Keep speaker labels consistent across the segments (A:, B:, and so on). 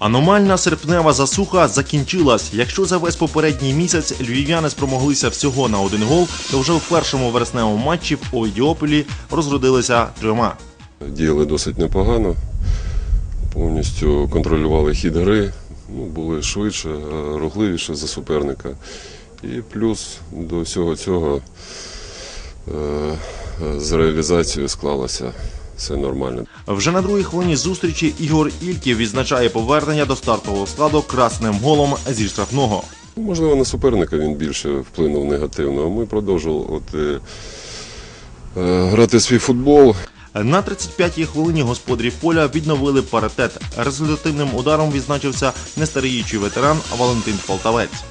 A: Аномальна серпнева засуха закінчилась. Якщо за весь попередній місяць львів'яни спромоглися всього на один гол, то вже в першому вересневому матчі в Овідіополі розродилися трьома.
B: Діяли досить непогано, повністю контролювали хід гри, ну, були швидше, рухливіше за суперника. І плюс до всього цього е, е, з реалізацією склалося все нормально.
A: Вже на другій хвилині зустрічі Ігор Ільків відзначає повернення до стартового складу красним голом зі штрафного.
B: Можливо, на суперника він більше вплинув негативно, а ми продовжували от, е, е, грати свій футбол.
A: На 35-й хвилині господарі поля відновили паритет. Результативним ударом відзначився нестаріючий ветеран Валентин Полтавець.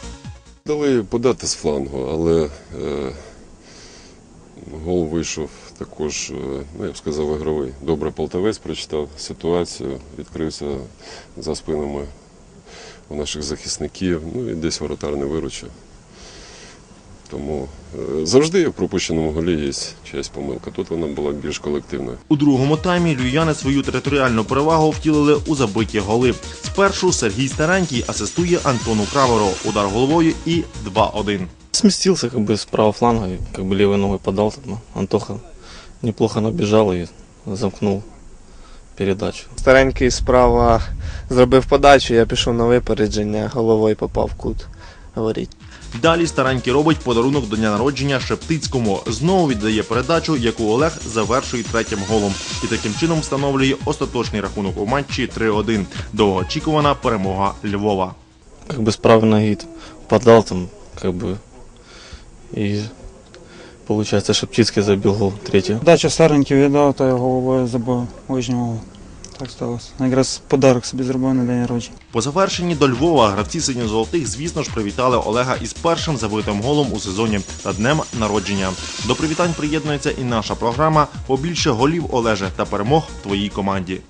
B: Дали подати з флангу, але е, гол вийшов також, е, ну я б сказав, ігровий. Добре, полтавець прочитав ситуацію, відкрився за спинами у наших захисників, ну і десь воротар не виручив. Тому е, завжди в пропущеному голі є чиясь помилка. Тут вона була більш колективною.
A: У другому таймі львів'яни свою територіальну перевагу втілили у забиті голи. Спершу Сергій Старенький асистує Антону Краверу. Удар головою і 2-1.
C: Сместился как бы с правого фланга, и как бы левой ногой Антоха неплохо набежал и замкнул передачу.
D: Старенький справа зробив подачу, я пішов на випередження, головою попав в кут. Говоріть.
A: Далі Старенький робить подарунок до дня народження Шептицькому. Знову віддає передачу, яку Олег завершує третім голом. І таким чином встановлює остаточний рахунок у матчі 3-1. Довгоочікувана перемога Львова.
C: Как бы с правой ноги подал там, как бы, и получается Шептицкий забил гол третий.
E: Дача старенький віддав, та я головою забив ближнього. Так сталося. Якраз подарок собі зробив на день народження.
A: По завершенні до Львова гравці синьо-золотих, звісно ж, привітали Олега із першим забитим голом у сезоні та днем народження. До привітань приєднується і наша програма Побільше голів Олеже та перемог твоїй команді.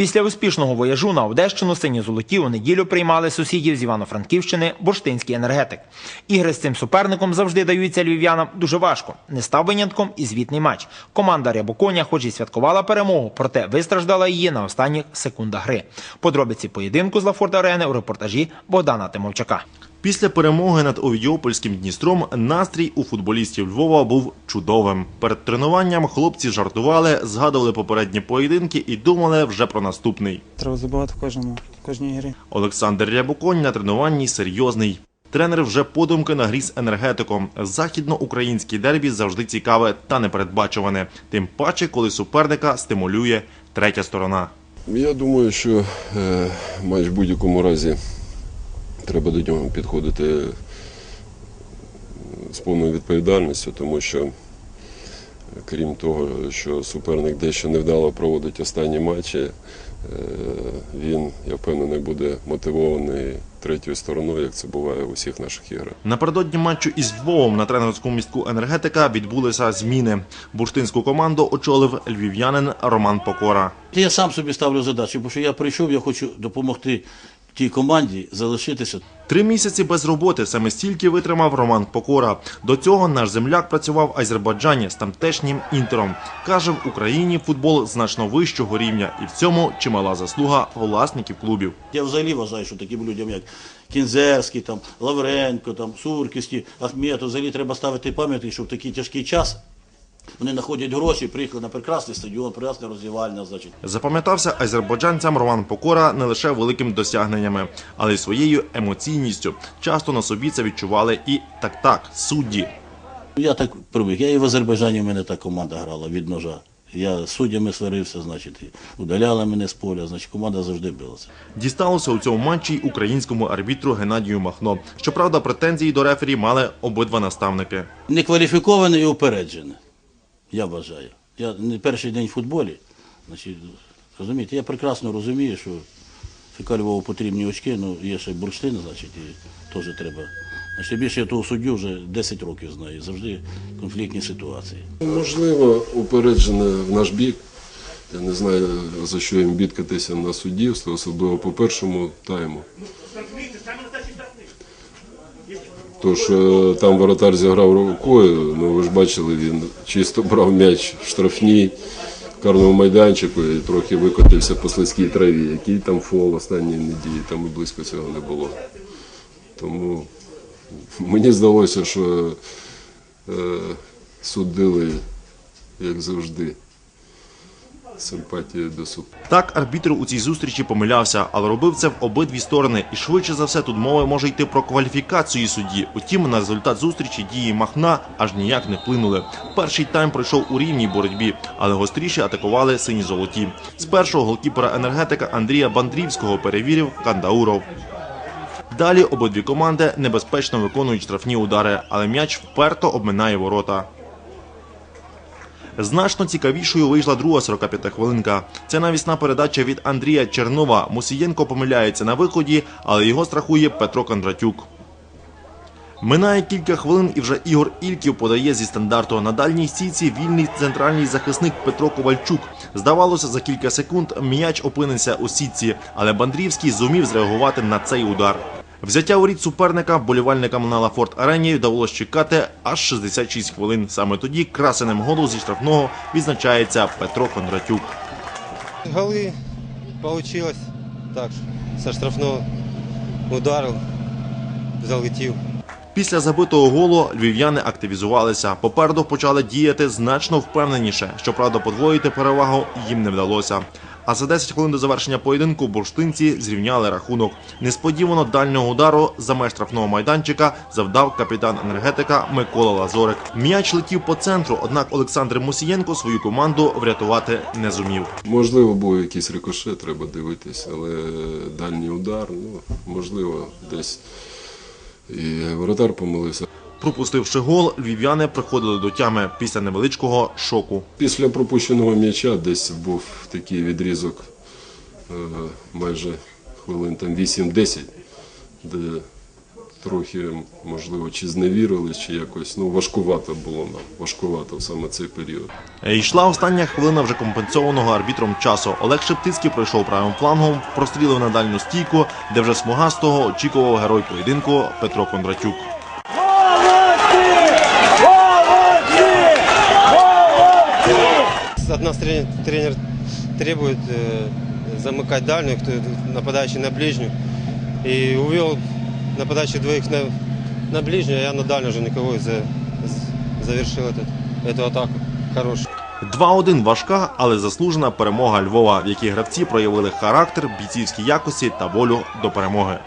F: Після успішного вояжу на Одещину сині золоті у неділю приймали сусідів з Івано-Франківщини бурштинський енергетик. Ігри з цим суперником завжди даються львів'янам дуже важко. Не став винятком і звітний матч. Команда Рябоконя, хоч і святкувала перемогу, проте вистраждала її на останніх секундах гри. Подробиці поєдинку з Лафорт Арени у репортажі Богдана Тимовчака.
A: Після перемоги над Овідіопольським Дністром настрій у футболістів Львова був чудовим. Перед тренуванням хлопці жартували, згадували попередні поєдинки і думали вже про наступний.
E: Треба в кожному, в кожній грі.
A: Олександр Рябоконь на тренуванні серйозний. Тренер вже подумки нагріз енергетиком. Західноукраїнський дербі завжди цікаве та непередбачуване. Тим паче, коли суперника стимулює третя сторона.
B: Я думаю, що е, матч в будь-якому разі треба до нього підходити з повною відповідальністю, тому що, е, крім того, що суперник дещо невдало проводить останні матчі, е, він, я впевнений, буде мотивований третьою стороною, як це буває у всіх наших іграх.
A: Напередодні матчу із Львовом на тренерському містку енергетика відбулися зміни. Бурштинську команду очолив львів'янин Роман Покора.
G: Я сам собі ставлю задачу, бо що я прийшов, я хочу допомогти тій команді залишитися.
A: Три місяці без роботи саме стільки витримав Роман Покора. До цього наш земляк працював в Азербайджані з тамтешнім інтером. Каже, в Україні футбол значно вищого рівня, і в цьому чимала заслуга власників клубів.
G: Я взагалі вважаю, що таким людям, як Кінзерський, там, Лавренко, там, Суркісті, Ахметов, взагалі треба ставити пам'ятник, що в такий тяжкий час вони знаходять гроші, приїхали на прекрасний стадіон, прекрасне розвивальне, значить.
A: Запам'ятався азербайджанцям Роман Покора не лише великими досягненнями, але й своєю емоційністю. Часто на собі це відчували і так-так судді.
G: Я так привик. Я і в Азербайджані в мене та команда грала від ножа. Я суддями сварився, значить, удаляли мене з поля, значить, команда завжди билася.
A: Дісталося у цьому матчі й українському арбітру Геннадію Махно. Щоправда, претензії до рефері мали обидва наставники.
G: Некваліфіковане і упереджене, я вважаю. Я не перший день в футболі. Значить, розумієте, я прекрасно розумію, що ФК Львову потрібні очки, ну є ще бурштин, значить, і теж треба. Значить, більше я того суддю вже 10 років знаю, завжди конфліктні ситуації.
B: Можливо, упереджене в наш бік. Я не знаю, за що їм бідкатися на суддівство, особливо по першому тайму. То, що там воротар зіграв рукою, ну ви ж бачили, він чисто брав м'яч в штрафній карному майданчику і трохи викотився по слизькій траві. Який там фол останньої неділі, там і близько цього не було. Тому мені здалося, що е, судили, як завжди, симпатія до суду.
A: Так, арбітр у цій зустрічі помилявся, але робив це в обидві сторони. І швидше за все тут мова може йти про кваліфікацію судді. Утім, на результат зустрічі дії Махна аж ніяк не вплинули. Перший тайм пройшов у рівній боротьбі, але гостріше атакували сині золоті. З першого голкіпера енергетика Андрія Бандрівського перевірив Кандауров. Далі обидві команди небезпечно виконують штрафні удари, але м'яч вперто обминає ворота. Значно цікавішою вийшла друга 45 хвилинка. Це навісна передача від Андрія Чернова. Мусієнко помиляється на виході, але його страхує Петро Кондратюк. Минає кілька хвилин і вже Ігор Ільків подає зі стандарту. На дальній стійці вільний центральний захисник Петро Ковальчук. Здавалося, за кілька секунд м'яч опинився у сітці, але Бандрівський зумів зреагувати на цей удар. Взяття у рід суперника болівальникам на Лафорт Арені вдалося чекати аж 66 хвилин. Саме тоді красенем голу зі штрафного відзначається Петро Кондратюк.
H: Голы получилось так, со штрафного ударил, залетів.
A: Після забитого голу львів'яни активізувалися. Попереду почали діяти значно впевненіше. Щоправда, подвоїти перевагу їм не вдалося. А за 10 хвилин до завершення поєдинку бурштинці зрівняли рахунок. Несподівано дальнього удару за меж штрафного майданчика завдав капітан енергетика Микола Лазорик. М'яч летів по центру, однак Олександр Мусієнко свою команду врятувати не зумів.
B: Можливо, був якийсь рикошет, треба дивитись, але дальній удар, ну, можливо, десь і воротар помилився.
A: Пропустивши гол, львів'яни приходили до тями після невеличкого шоку.
B: Після пропущеного м'яча десь був такий відрізок е, майже хвилин там 8-10, де трохи, можливо, чи зневірились, чи якось ну, важкувато було нам, важкувато в саме цей період.
A: Е, Йшла остання хвилина вже компенсованого арбітром часу. Олег Шептицький пройшов правим флангом, прострілив на дальню стійку, де вже смугастого очікував герой поєдинку Петро Кондратюк.
H: От нас тренер, тренер требует э, замыкать дальнюю, кто нападающий на ближнюю. И увел нападающих двоих на, на ближнюю, а я на дальнюю уже никого и за, з- завершил этот, эту атаку. Хороший.
A: 2-1 важка, але заслужена перемога Львова, в якій гравці проявили характер, бійцівські якості та волю до перемоги.